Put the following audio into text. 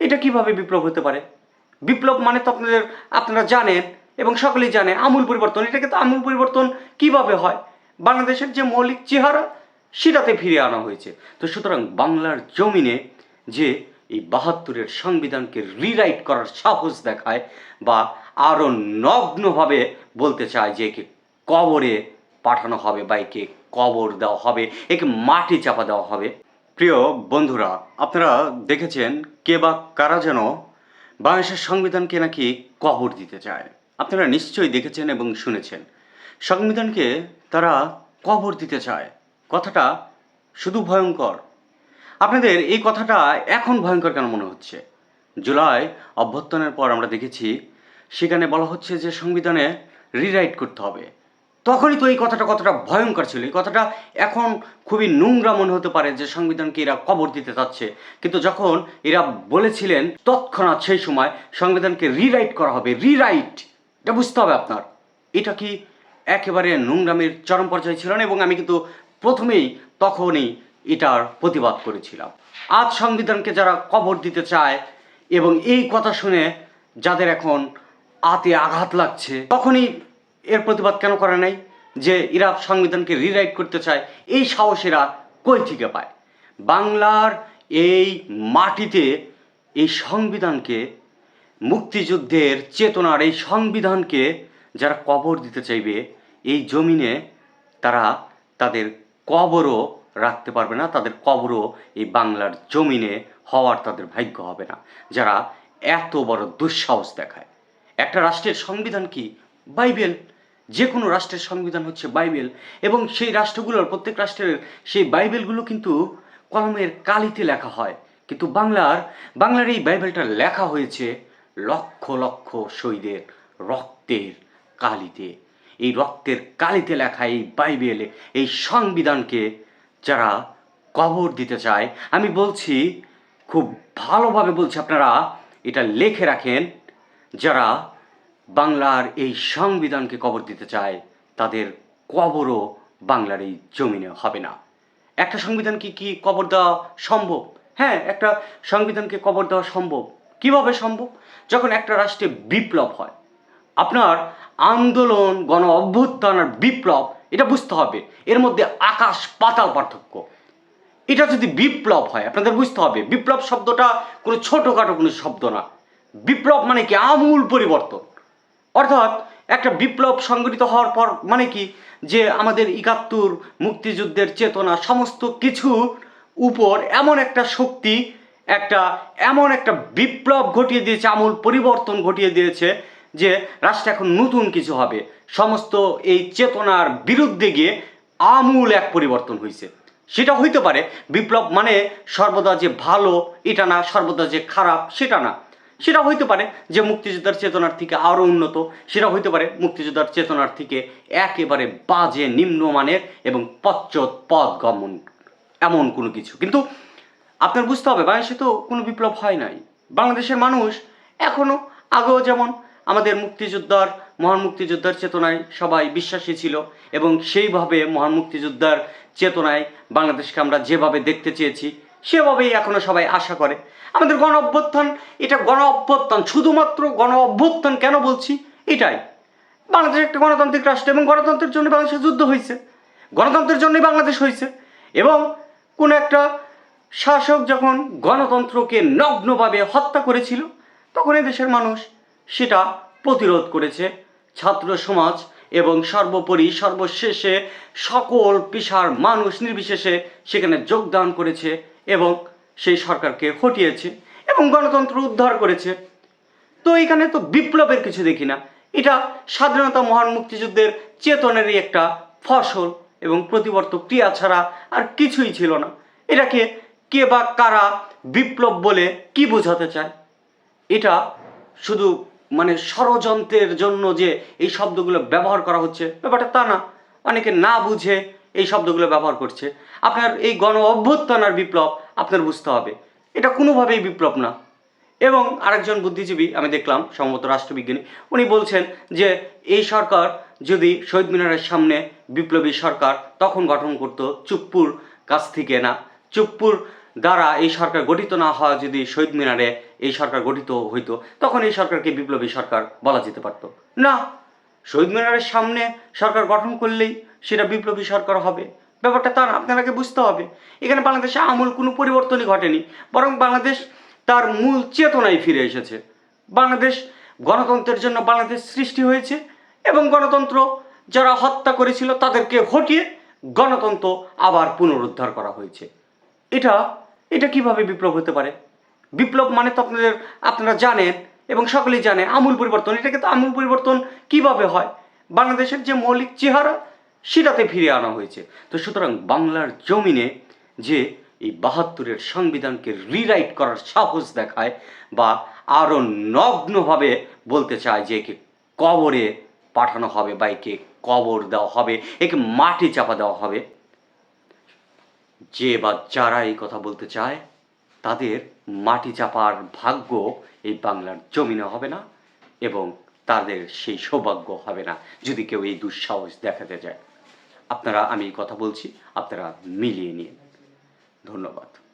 এটা কীভাবে বিপ্লব হতে পারে? বিপ্লব মানে তো আপনাদের, আপনারা জানেন এবং সকলেই জানে আমূল পরিবর্তন। এটাকে তো আমূল পরিবর্তন কীভাবে হয়? বাংলাদেশের যে মৌলিক চেহারা, সেটাতে ফিরে আনা হয়েছে। তো সুতরাং বাংলার জমিনে যে এই বাহাত্তরের সংবিধানকে রিরাইট করার সাহস দেখায় বা আরও নগ্নভাবে বলতে চায় যে একে কবরে পাঠানো হবে বা একে কবর দেওয়া হবে, একে মাটি চাপা দেওয়া হবে প্রিয় বন্ধুরা, আপনারা দেখেছেন কে বা কারা যেন বাংলাদেশের সংবিধানকে নাকি কবর দিতে চায়। আপনারা নিশ্চয়ই দেখেছেন এবং শুনেছেন। সংবিধানকে তারা কবর দিতে চায়। কথাটা শুধু ভয়ঙ্কর। আপনাদের এই কথাটা এখন ভয়ঙ্কর কেন মনে হচ্ছে? জুলাই অভ্যর্থনের পর আমরা দেখেছি, সেখানে বলা হচ্ছে যে সংবিধানে রিরাইট করতে হবে। তখনই তো এই কথাটা কতটা ভয়ঙ্কর ছিল। এই কথাটা এখন খুবই নোংরা মনে হতে পারে যে সংবিধানকে এরা কবর দিতে চাচ্ছে। কিন্তু যখন এরা বলেছিলেন তৎক্ষণাৎ সেই সময় সংবিধানকে রিরাইট করা হবে রিরাইট এটা বুঝতে হবে আপনার। এটা কি একেবারে নোংরামের চরম পর্যায়ে ছিল না এবং আমি কিন্তু প্রথমেই তখনই এটার প্রতিবাদ করেছিলাম। আজ সংবিধানকে যারা কবর দিতে চায় এবং এই কথা শুনে যাদের এখন আতে আঘাত লাগছে, তখনই এর প্রতিবাদ কেন করে নাই? যে এরা সংবিধানকে রিরাইট করতে চায়, এই সাহস এরা কই থেকে পায়? বাংলার এই মাটিতে এই সংবিধানকে, মুক্তিযুদ্ধের চেতনার এই সংবিধানকে যারা কবর দিতে চাইবে, এই জমিনে তারা তাদের কবরও রাখতে পারবে না, তাদের কবরও এই বাংলার জমিনে হওয়ার তাদের ভাগ্য হবে না। যারা এত বড় দুঃসাহস দেখায়। একটা রাষ্ট্রের সংবিধান কি? বাইবেল। যে কোনো রাষ্ট্রের সংবিধান হচ্ছে বাইবেল, এবং সেই রাষ্ট্রগুলোর, প্রত্যেক রাষ্ট্রের সেই বাইবেলগুলো কিন্তু কলমের কালিতে লেখা হয়। কিন্তু বাংলার বাংলার এই বাইবেলটা লেখা হয়েছে লক্ষ লক্ষ শহীদের রক্তের কালিতে। এই রক্তের কালিতে লেখা এই বাইবেলে, এই সংবিধানকে যারা কবর দিতে চায়, আমি বলছি, খুব ভালোভাবে বলছি আপনারা, এটা লেখে রাখেন, যারা বাংলার এই সংবিধানকে কবর দিতে চায়, তাদের কবরও বাংলার এই জমিনে হবে না। একটা সংবিধানকে কি কবর দেওয়া সম্ভব? হ্যাঁ একটা সংবিধানকে কবর দেওয়া সম্ভব। কীভাবে সম্ভব? যখন একটা রাষ্ট্রে বিপ্লব হয়, আপনার আন্দোলন, গণ অভ্যুত্থান আর বিপ্লব, এটা বুঝতে হবে। এর মধ্যে আকাশ পাতাল পার্থক্য। এটা যদি বিপ্লব হয়, আপনাদের বুঝতে হবে, বিপ্লব শব্দটা কোনো ছোটোখাটো কোনো শব্দ না। বিপ্লব মানে কি? আমূল পরিবর্তন। অর্থাৎ একটা বিপ্লব সংগঠিত হওয়ার পর মানে কি? যে আমাদের একাত্তর মুক্তিযুদ্ধের চেতনা সমস্ত কিছু উপর এমন একটা শক্তি, একটা, এমন একটা বিপ্লব ঘটিয়ে দিয়েছে, আমূল পরিবর্তন ঘটিয়ে দিয়েছে যে রাষ্ট্রে এখন নতুন কিছু হবে। সমস্ত এই চেতনার বিরুদ্ধে গিয়ে আমূল এক পরিবর্তন হয়েছে সেটা হইতে পারে বিপ্লব মানে সর্বদা যে ভালো, এটা না, সর্বদা যে খারাপ, সেটা না। সেটা হইতে পারে যে মুক্তিযোদ্ধার চেতনার থেকে আরও উন্নত, সেটা হইতে পারে মুক্তিযোদ্ধার চেতনার থেকে একেবারে বাজে, নিম্নমানের এবং পশ্চাৎ পদ গমন, এমন কোনো কিছু। কিন্তু আপনার বুঝতে হবে, বাংলাদেশে তো কোনো বিপ্লব হয় নাই। বাংলাদেশের মানুষ এখনও আগেও যেমন আমাদের মুক্তিযোদ্ধার, মহান মুক্তিযোদ্ধার চেতনায় সবাই বিশ্বাসী ছিল এবং সেইভাবে মহান মুক্তিযোদ্ধার চেতনায় বাংলাদেশকে আমরা যেভাবে দেখতে চেয়েছি সেভাবেই এখনও সবাই আশা করে। আমাদের গণ অভ্যুত্থান, এটা গণ অভ্যুত্থান, শুধুমাত্র গণ অভ্যুত্থান কেন বলছি? এটাই। বাংলাদেশ একটা গণতান্ত্রিক রাষ্ট্র এবং গণতন্ত্রের জন্য বাংলাদেশে যুদ্ধ হয়েছে। গণতন্ত্রের জন্যই বাংলাদেশ হয়েছে। এবং কোন একটা শাসক যখন গণতন্ত্রকে নগ্নভাবে হত্যা করেছিল, তখন এই দেশের মানুষ সেটা প্রতিরোধ করেছে। ছাত্র সমাজ এবং সর্বোপরি সর্বশেষে সকল পেশার মানুষ নির্বিশেষে সেখানে যোগদান করেছে। এবং সেই সরকারকে হটিয়েছে এবং গণতন্ত্র উদ্ধার করেছে। তো এখানে তো বিপ্লবের কিছু দেখি না। এটা স্বাধীনতা মহান মুক্তিযুদ্ধের চেতনেরই একটা ফসল এবং প্রতিবর্তক ক্রিয়া ছাড়া আর কিছুই ছিল না। এটাকে কে বা কারা বিপ্লব বলে কি বোঝাতে চায়? এটা শুধু মানে ষড়যন্ত্রের জন্য যে এই শব্দগুলো ব্যবহার করা হচ্ছে, ব্যাপারটা তা না। অনেকে না বুঝে এই শব্দগুলো ব্যবহার করছে। আপনার এই গণ অভ্যুত্থান আর বিপ্লব আপনার বুঝতে হবে। এটা কোনোভাবেই বিপ্লব না। এবং আরেকজন বুদ্ধিজীবী আমি দেখলাম, সম্ভবত রাষ্ট্রবিজ্ঞানী, উনি বলছেন যে এই সরকার যদি শহীদ মিনারের সামনে বিপ্লবী সরকার তখন গঠন করত চুপ্পুর কাছ থেকে না। চুপ্পুর দ্বারা এই সরকার গঠিত না হওয়া যদি শহীদ মিনারে এই সরকার গঠিত হইতো, তখন এই সরকারকে বিপ্লবী সরকার বলা যেতে পারত। না, শহীদ মিনারের সামনে সরকার গঠন করলেই সেটা বিপ্লবী সরকার হবে। ব্যাপারটা তার আপনাকে বুঝতে হবে। এখানে বাংলাদেশে আমূল কোনো পরিবর্তনই ঘটেনি। বরং বাংলাদেশ তার মূল চেতনায় ফিরে এসেছে। বাংলাদেশ গণতন্ত্রের জন্য বাংলাদেশ সৃষ্টি হয়েছে এবং গণতন্ত্র যারা হত্যা করেছিল তাদেরকে হটিয়ে গণতন্ত্র আবার পুনরুদ্ধার করা হয়েছে। এটা এটা কীভাবে বিপ্লব হতে পারে? বিপ্লব মানে তো আপনাদের, আপনারা জানেন এবং সকলেই জানে আমূল পরিবর্তন। এটা কিন্তু আমূল পরিবর্তন কীভাবে হয়? বাংলাদেশের যে মৌলিক চেহারা সেটাতে ফিরে আনা হয়েছে। তো সুতরাং বাংলার জমিনে যে এই বাহাত্তরের সংবিধানকে রিরাইট করার সাহস দেখায় বা আরও নগ্নভাবে বলতে চায় যে একে কবরে পাঠানো হবে বা একে কবর দেওয়া হবে, একে মাটি চাপা দেওয়া হবে, যে বা যারা এই কথা বলতে চায়, তাদের মাটি চাপার ভাগ্য এই বাংলার জমিনে হবে না এবং তাদের সেই সৌভাগ্য হবে না যদি কেউ এই দুঃসাহস দেখাতে যায় আপনারা আমি কথা বলছি আপনারা মিলিয়ে নিন। ধন্যবাদ।